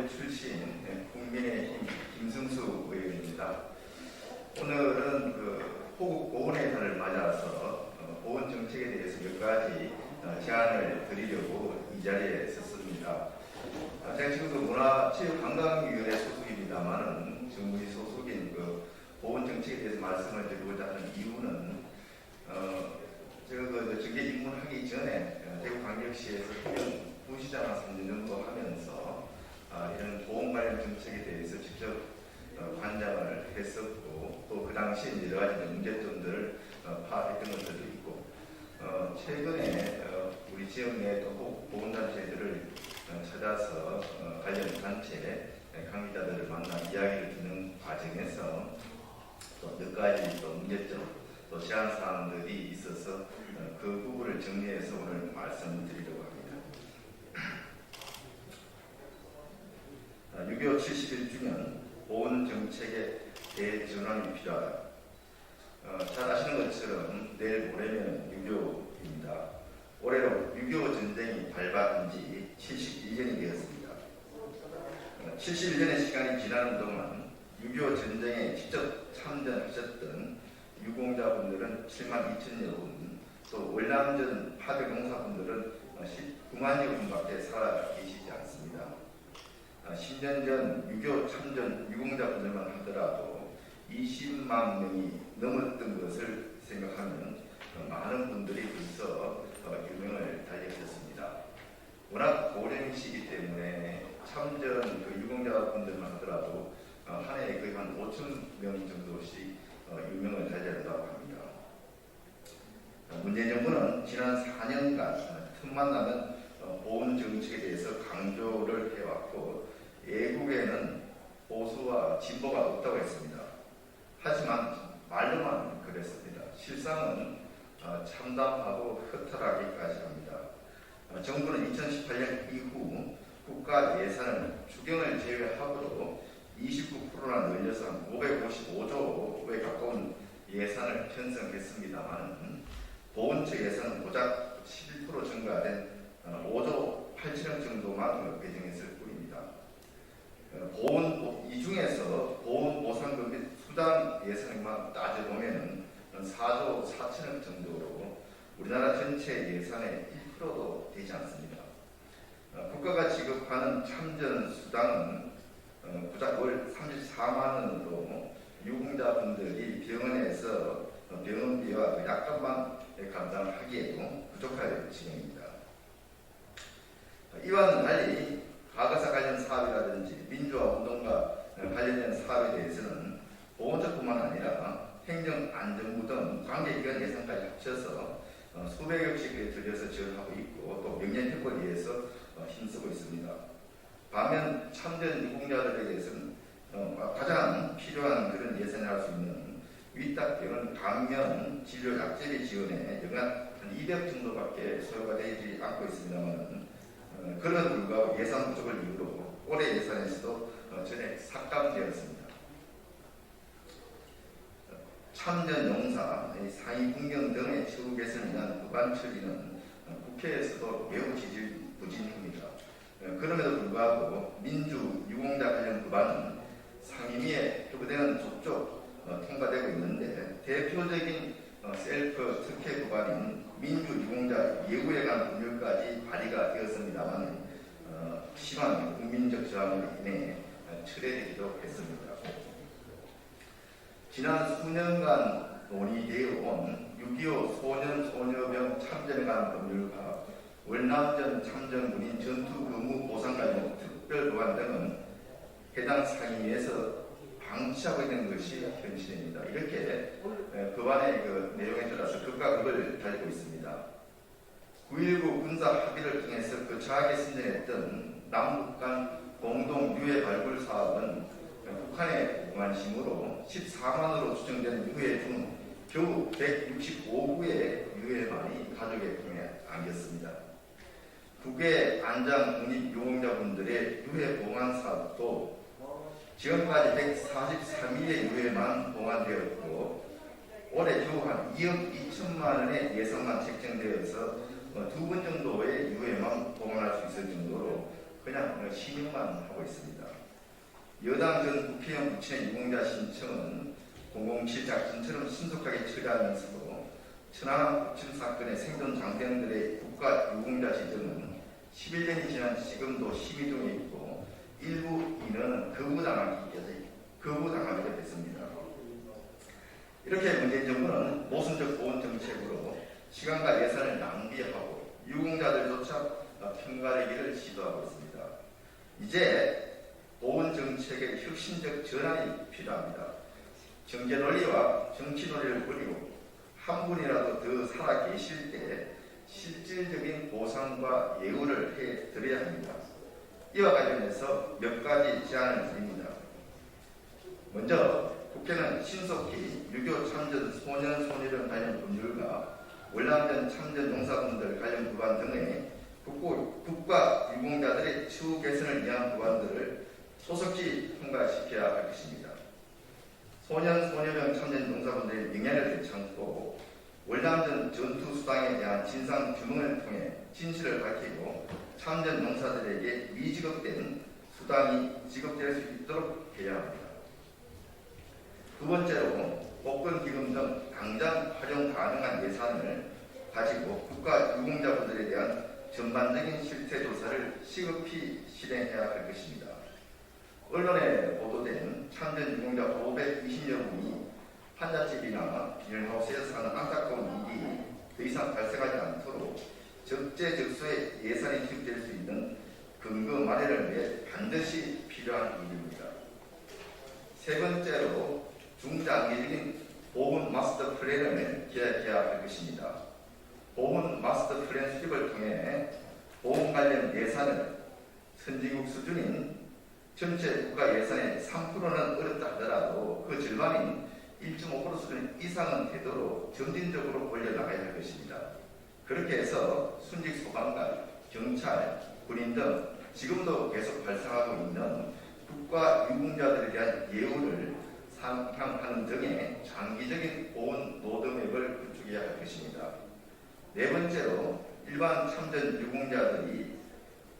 대구 북구의 출신 네, 국민의힘 김승수 의원입니다. 오늘은 그 호국 보훈의 달을 맞아서 어, 보훈 정책에 대해서 몇 가지 어, 제안을 드리려고 이 자리에 섰습니다. 아, 제가 지금도 문화체육관광위원회 소속입니다만은 정부의 소속인 그 보훈 정책에 대해서 말씀을 드리고자 하는 이유는 어, 제가 그 정계 입문하기 전에 어, 대구 광역시에서 해경 부시장을 3년 정도 하면서 아, 이런 보험 관련 정책에 대해서 직접 어, 관장을 했었고 또 그 당시에 여러 가지 문제점들을 어, 파악했던 것들도 있고 어, 최근에 어, 우리 지역 내에 또 보험단체들을 어, 찾아서 어, 관련 단체 강의자들을 만나 이야기를 듣는 과정에서 또 몇 가지 또 문제점 또 제한 사항들이 있어서 어, 그 부분을 정리해서 오늘 말씀드리려고 합니다. 아, 6.25 71주년 보훈 정책의 대전환이 필요하다. 어, 잘 아시는 것처럼 내일 모레면 6.25입니다. 올해로 6.25 전쟁이 발발한 지 71년이 되었습니다. 어, 71년의 시간이 지나는 동안 6.25 전쟁에 직접 참전하셨던 유공자분들은 7만 2천여 분, 또 월남전 파병 용사분들은 19만여 분밖에 살아 계시지 않습니다. 아, 10년 전 6.25 참전 유공자분들만 하더라도 20만 명이 넘었던 것을 생각하면 어, 많은 분들이 벌써 어, 유명을 달리셨습니다. 워낙 고령이시기 때문에 참전 그 유공자분들만 하더라도 어, 한 해에 거의 한 5천 명 정도씩 어, 유명을 달리한다고 합니다. 어, 문재인 정부는 지난 4년간 어, 틈만 어, 보훈 정책에 대해서 강조를 해왔고 예국에는 보수와 진보가 없다고 했습니다. 하지만 말로만 그랬습니다. 실상은 어, 참담하고 허탈하기까지 합니다. 어, 정부는 2018년 이후 국가 예산을 추경을 제외하고도 29%나 늘려서 한 555조에 가까운 예산을 편성했습니다만 보훈처 예산은 고작 11% 증가된 어, 5조 8천억 정도만 배정했을 뿐입니다. 어, 보훈 이 중에서 보훈 보상금 및 수당 예산만 따져보면 4조 4천억 정도로 우리나라 전체 예산의 1%도 되지 않습니다. 어, 국가가 지급하는 참전 수당은 어, 고작 월 34만 원으로 유공자분들이 병원에서 어, 병원비와 그 약값만 감당하기에도 부족할 지경입니다. 어, 이와는 달리 과거사 관련 사업이라든지 민주화 운동과 관련된 사업에 대해서는 보건적뿐만 아니라 행정, 안전부 등 관계기관 예산까지 합쳐서 어, 수백억씩 들여서 지원하고 있고 또 명년 효과를 위해서 어, 힘쓰고 있습니다. 반면 참전 유공자들에 대해서는 어, 가장 필요한 그런 예산을 할 수 있는 위탁병원 감면 진료 약제비 지원에 연간 한 200 정도밖에 소요가 되지 않고 있습니다만 어, 그런 불구하고 예산 부족을 이유로 올해 예산에서도 어, 전액 삭감되었습니다. 참전 용사, 상위 국경 등의 처우 개선을 위한 법안 처리는 어, 국회에서도 매우 지지 부진합니다. 어, 그럼에도 불구하고 민주 유공자 관련 법안은 상임위에 표되는 족족 어, 통과되고 있는데 대표적인 어, 셀프 특혜 법안인 민주 유공자 예우에 관한 법률까지 발의가 되었습니다만 어, 심한 국민적 저항으로 인해 어, 철회되기도 했습니다. 지난 수년간 논의되어 온 6.25 소년 소녀병 참전에 관한 법률과 월남전 참전 군인 전투 근무 보상 관련 특별 법안 등은 해당 상임위에서 방치하고 있는 것이 현실입니다. 이렇게 에, 법안의 그 내용에 따라서 극과 극을 달리고 있습니다. 9.19 군사 합의를 통해서 거창하게 선정했던 남북 간 공동 유해 발굴 사업은 북한의 관심으로 14만으로 추정되는 유해 중 겨우 165구의 유해만이 가족의 품에 안겼습니다. 국외 안장 국립 유공자분들의 유해 봉안 사업도 지금까지 143일의 유예만 동안되었고 올해 주한 2억 2천만 원의 예산만 책정되어서 뭐 두번 정도의 유예만 동원할 수 있을 정도로 그냥 뭐 신용만 하고 있습니다. 여당 전 국회의원 부친의 유공자 신청은 007 작전처럼 신속하게 처리하면서도 천안 국침 사건의 생존 장병들의 국가 유공자 시정은 11년이 지난 지금도 심의 중에 있고 일부 인원은 거부당하기 거부당하게 됐습니다. 이렇게 문재인 정부는 모순적 보훈 정책으로 시간과 예산을 낭비하고 유공자들조차 평가되기를 시도하고 있습니다. 이제 보훈 정책의 혁신적 전환이 필요합니다. 경제 논리와 정치 논리를 버리고 한 분이라도 더 살아 계실 때 실질적인 보상과 예우를 해 드려야 합니다. 이와 관련해서 몇 가지 제안을 드립니다. 먼저 국회는 신속히 유교 참전 소년 소녀령 관련 법률과 월남전 참전 농사분들 관련 법안 등의 국고, 국가 유공자들의 추후 개선을 위한 법안들을 소속히 통과시켜야 할 것입니다. 소년 소녀령 참전 농사분들의 명예를 되찾고 월남전 전투 수당에 대한 진상 규명을 통해 진실을 밝히고 참전 농사들에게 미지급된 수당이 지급될 수 있도록 해야 합니다. 두 번째로 복권기금 등 당장 활용 가능한 예산을 가지고 국가 유공자분들에 대한 전반적인 실태 조사를 시급히 실행해야 할 것입니다. 언론에 보도된 참전 유공자 520여 분이 판잣집이나 비닐하우스에서 사는 안타까운 일이 더 이상 발생하지 않도록 적재적소에 예산이 투입될 수 있는 근거 마련을 위해 반드시 필요한 일입니다. 세 번째로 중장기적인 보훈 마스터 플랜을 계획해야 할 것입니다. 보훈 마스터 플랜 수립을 통해 보훈 관련 예산을 선진국 수준인 전체 국가 예산의 3%는 어렵다 하더라도 그 절반인 1.5% 수준 이상은 되도록 점진적으로 올려나가야 할 것입니다. 그렇게 해서 순직 소방관, 경찰, 군인 등 지금도 계속 발생하고 있는 국가 유공자들에 대한 예우를 상향하는 등의 장기적인 보훈 노동력을 구축해야 할 것입니다. 네 번째로 일반 참전 유공자들이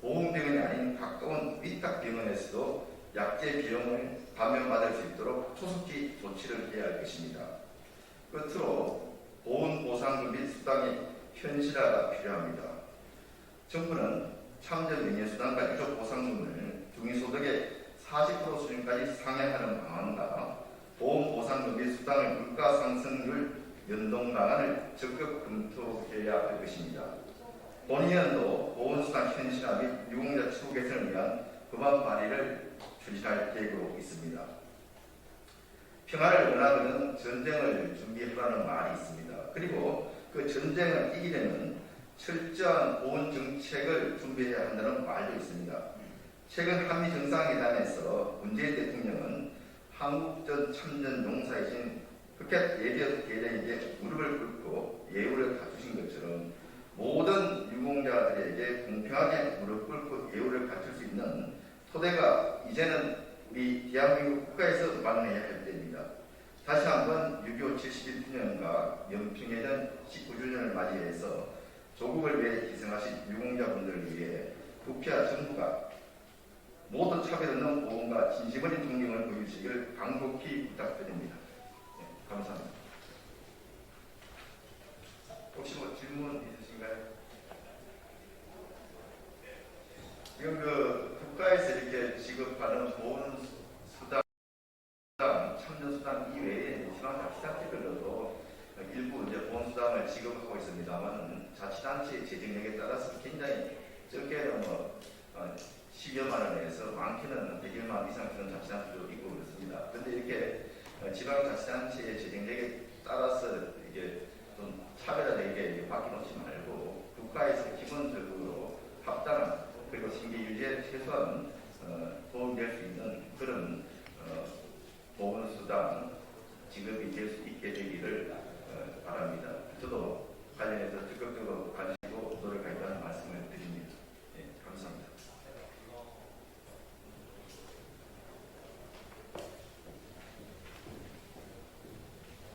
보훈병원이 아닌 가까운 위탁병원에서도 약제 비용을 감면받을 수 있도록 초속히 조치를 해야 할 것입니다. 끝으로 보훈 보상금 및 수당의 현실화가 필요합니다. 정부는 참전 명예수당과 유족 보상금을 중위소득의 40% 수준까지 상향하는 방안과 보험 보상금 및 수당의 물가 상승률 연동 방안을 적극 검토해야 할 것입니다. 본의원도 보험수당 현실화 및 유공자 추후 개선을 위한 법안 발의를 추진할 계획으로 있습니다. 평화를 원하는 전쟁을 준비하라는 말이 있습니다. 그리고 그 전쟁을 이기려면 철저한 보훈 정책을 준비해야 한다는 말도 있습니다. 최근 한미 정상회담에서 문재인 대통령은 한국전 참전 용사이신 흑해 예비역 대령에게 무릎을 꿇고 예우를 갖추신 것처럼 모든 유공자들에게 공평하게 무릎 꿇고 예우를 갖출 수 있는 토대가 이제는 우리 대한민국 국가에서 마련해야 할 때입니다. 다시 한번 6.25 71주년과 연평해전 19주년을 맞이해서 조국을 위해 희생하신 유공자분들을 위해 국회와 정부가 모든 차별 없는 보험과 진심 어린 존경을 보여주시길 간곡히 부탁드립니다. 네, 감사합니다. 혹시 뭐 질문 있으신가요? 지금 그 국가에서 이렇게 지급하는 보험 수당, 참전 수당 이외에 지방 자치단체별로도 일부 이제 보험 수당을 지급하고 있습니다만 자치단체 재정력에 따라서 굉장히 적게는 뭐 어, 10여만 원에서 많게는 100여만 원 이상 주는 자치단체도 있고 그렇습니다. 그런데 이렇게 어, 지방자치단체의 재정력에 따라서 이게 좀 차별화되게 바뀌놓지 말고 국가에서 기본적으로 합당한 그리고 생계 유지에 최소한 어, 도움될 수 있는 그런 어, 보건수당 지급이 될 수 있게 되기를 어, 바랍니다. 저도 관련해서 적극적으로 관심